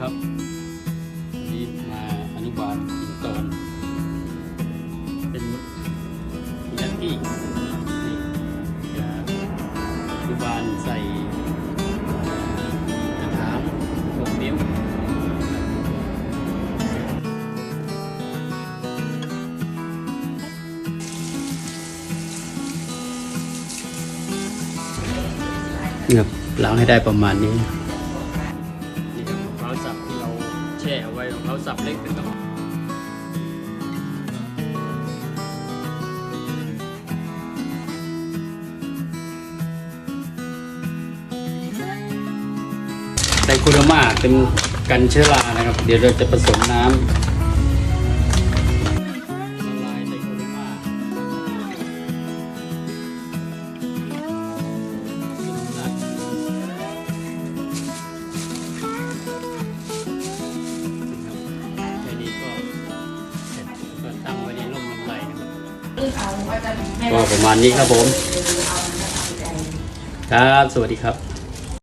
ครับวันนี้มาอนุบาลกินตอนเป็นยักกี้นี่จะอนุบาลใส่กระถางหกนิ้วเนี่ยล้างให้ได้ประมาณนี้ บที่เราแช่เอาไว้ของเราสับเล็กนะครับไดโคโดมาเป็นกันเชื้อรานะครับ เดี๋ยวเราจะผสมน้ำ ก็ประมาณนี้ครับผม ครับ สวัสดีครับ